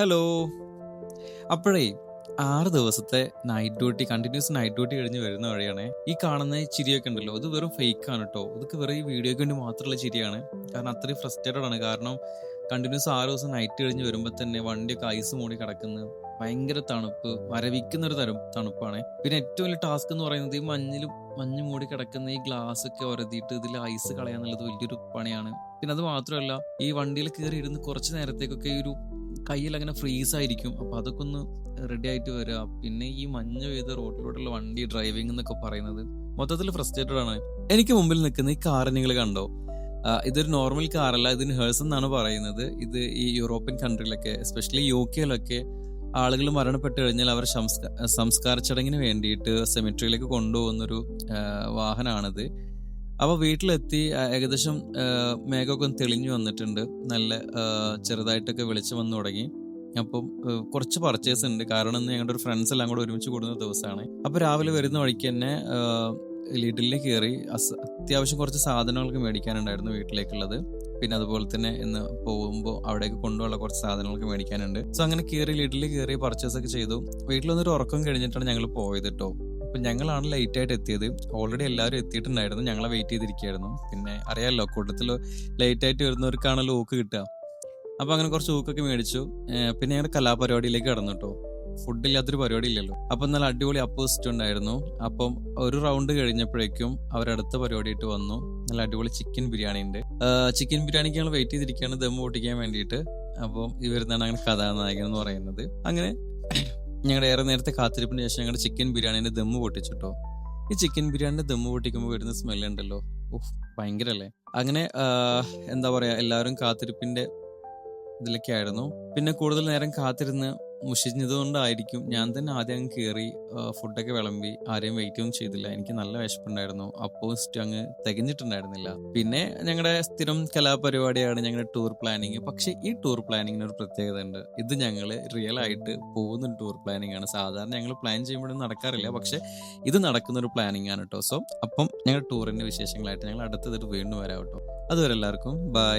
Hello അപ്പോഴേ ആറ് ദിവസത്തെ night duty continuous night duty കഴിഞ്ഞ് വരുന്ന വഴിയാണ് ഈ കാണുന്ന ചിരിയൊക്കെ ഉണ്ടല്ലോ. അത് വെറും ഫേക്ക് ആണ് കേട്ടോ ഇതൊക്കെ വെറും ഈ വീഡിയോയ്ക്ക് വേണ്ടി മാത്രമുള്ള ചിരിയാണ്. കാരണം അത്രയും ഫ്രസ്ട്രേറ്റഡ് ആണ്. കാരണം കണ്ടിന്യൂസ് ആറ് ദിവസം നൈറ്റ് കഴിഞ്ഞ് വരുമ്പോൾ തന്നെ വണ്ടിയൊക്കെ ഐസ് മൂടി കിടക്കുന്നു. ഭയങ്കര തണുപ്പ്. വരവിക്കുന്ന ഒരു തരം തണുപ്പാണ്. പിന്നെ ഏറ്റവും വലിയ ടാസ്ക് എന്ന് പറയുന്നത് ഈ മഞ്ഞിൽ മഞ്ഞ് മൂടി കിടക്കുന്ന ഈ ഗ്ലാസ് ഒക്കെ ഉരതിയിട്ട് ഇതിൽ ഐസ് കളയാന്നുള്ളത് വലിയൊരു പണിയാണ്. പിന്നെ അത് മാത്രമല്ല ഈ വണ്ടിയിൽ കയറി ഇരുന്ന് കുറച്ച് നേരത്തേക്കൊക്കെ ഈ ഒരു കയ്യിൽ അങ്ങനെ ഫ്രീസ് ആയിരിക്കും അപ്പൊ അതൊക്കെ ഒന്ന് റെഡി ആയിട്ട് വരിക പിന്നെ ഈ മഞ്ഞ് പെയ്ത റോഡിലൂടെയുള്ള വണ്ടി ഡ്രൈവിംഗ് എന്നൊക്കെ പറയുന്നത് മൊത്തത്തിൽ ഫ്രസ്ട്രേറ്റഡ് ആണ്. എനിക്ക് മുമ്പിൽ നിൽക്കുന്ന ഈ കാർ നിങ്ങൾ കണ്ടോ? ഇതൊരു നോർമൽ കാറല്ല ഇതിന് ഹേഴ്സ് എന്നാണ് പറയുന്നത്. ഇത് ഈ യൂറോപ്യൻ കൺട്രിയിലൊക്കെ എസ്പെഷ്യലി യു കെയിലൊക്കെ ആളുകൾ മരണപ്പെട്ട് കഴിഞ്ഞാൽ അവർ സംസ്കാര ചടങ്ങിന് വേണ്ടിയിട്ട് സെമിട്രിയിലേക്ക് കൊണ്ടുപോകുന്നൊരു വാഹനമാണിത് അപ്പൊ വീട്ടിലെത്തി ഏകദേശം മേഘമൊക്കെ ഒന്ന് തെളിഞ്ഞു വന്നിട്ടുണ്ട്. നല്ല ചെറുതായിട്ടൊക്കെ വെളിച്ചം വന്നു തുടങ്ങി. അപ്പം കുറച്ച് പർച്ചേസ് ഉണ്ട്. കാരണം ഞങ്ങളുടെ ഒരു ഫ്രണ്ട്സ് എല്ലാം കൂടെ ഒരുമിച്ച് കൂടുന്ന ദിവസമാണ്. അപ്പൊ രാവിലെ വരുന്ന വഴിക്ക് തന്നെ ലിഡിലിൽ കയറി അത്യാവശ്യം കുറച്ച് സാധനങ്ങളൊക്കെ മേടിക്കാനുണ്ടായിരുന്നു വീട്ടിലേക്കുള്ളത്. പിന്നെ അതുപോലെ തന്നെ ഇന്ന് പോകുമ്പോൾ അവിടേക്ക് കൊണ്ടുപോകാനുള്ള കുറച്ച് സാധനങ്ങൾക്ക് മേടിക്കാനുണ്ട്. സോ അങ്ങനെ കയറി ലിഡിൽ കയറി പർച്ചേസ് ഒക്കെ ചെയ്തു. വീട്ടിൽ വന്നൊരു ഉറക്കം കഴിഞ്ഞിട്ടാണ് ഞങ്ങൾ പോയത് കേട്ടോ അപ്പൊ ഞങ്ങളാണ് ലേറ്റായിട്ട് എത്തിയത്. ഓൾറെഡി എല്ലാവരും എത്തിയിട്ടുണ്ടായിരുന്നു. ഞങ്ങളെ വെയിറ്റ് ചെയ്തിരിക്കുകയായിരുന്നു. പിന്നെ അറിയാമല്ലോ കൂട്ടത്തിൽ ലേറ്റായിട്ട് വരുന്നവർക്കാണല്ലോ ഊക്ക് കിട്ടുക. അപ്പോൾ അങ്ങനെ കുറച്ച് ഊക്കൊക്കെ മേടിച്ചു. പിന്നെ ഞങ്ങളുടെ കലാപരിപാടിയിലേക്ക് കടന്നു കേട്ടോ ഫുഡ് ഇല്ലാത്തൊരു പരിപാടി ഇല്ലല്ലോ. അപ്പം നല്ല അടിപൊളി അപ്പോസിറ്റ് ഉണ്ടായിരുന്നു. അപ്പം ഒരു റൗണ്ട് കഴിഞ്ഞപ്പോഴേക്കും അവരടുത്ത പരിപാടിയായിട്ട് വന്നു. നല്ല അടിപൊളി ചിക്കൻ ബിരിയാണി ഉണ്ട്. ചിക്കൻ ബിരിയാണിക്ക് ഞങ്ങൾ വെയിറ്റ് ചെയ്തിരിക്കുകയാണ് ദം പൊട്ടിക്കാൻ വേണ്ടിയിട്ട്. അപ്പം ഇവരുന്നാണ് അങ്ങനെ കഥാനായകൻ എന്ന് പറയുന്നത്. അങ്ങനെ ഞങ്ങളുടെ ഏറെ നേരത്തെ കാത്തിരിപ്പിന് ശേഷം ഞങ്ങളുടെ ചിക്കൻ ബിരിയാണിന്റെ ദമ്മ് പൊട്ടിച്ചിട്ടോ? ഈ ചിക്കൻ ബിരിയാണിന്റെ ദമ്മ് പൊട്ടിക്കുമ്പോൾ വരുന്ന സ്മെൽ ഉണ്ടല്ലോ. ഉഫ് ഭയങ്കരല്ലേ? അങ്ങനെ എന്താ പറയാ എല്ലാവരും കാത്തിരിപ്പിന്റെ ഇതിലൊക്കെ ആയിരുന്നു പിന്നെ കൂടുതൽ നേരം കാത്തിരുന്ന് മുഷിഞ്ഞതുകൊണ്ടായിരിക്കും ഞാൻ തന്നെ ആദ്യം അങ്ങ് കയറി ഫുഡൊക്കെ വിളമ്പി ആരെയും വെയിറ്റ് ഒന്നും ചെയ്തില്ല. എനിക്ക് നല്ല വിശപ്പുണ്ടായിരുന്നു. അപ്പോസ്റ്റ് അങ്ങ് തികഞ്ഞിട്ടുണ്ടായിരുന്നില്ല. പിന്നെ ഞങ്ങളുടെ സ്ഥിരം കലാപരിപാടിയാണ് ഞങ്ങളുടെ ടൂർ പ്ലാനിങ് പക്ഷെ ഈ ടൂർ പ്ലാനിങ്ങിന് ഒരു പ്രത്യേകത ഉണ്ട് ഇത് ഞങ്ങൾ റിയൽ ആയിട്ട് പോകുന്ന ടൂർ പ്ലാനിങ് ആണ്. സാധാരണ ഞങ്ങൾ പ്ലാൻ ചെയ്യുമ്പോഴും നടക്കാറില്ല. പക്ഷെ ഇത് നടക്കുന്ന ഒരു പ്ലാനിങ് ആണ് കേട്ടോ സോ അപ്പം ഞങ്ങളുടെ ടൂറിന്റെ വിശേഷങ്ങളായിട്ട് ഞങ്ങൾ അടുത്തതായിട്ട് വീണ്ടും വരാം കേട്ടോ അതുവരെ എല്ലാവർക്കും ബൈ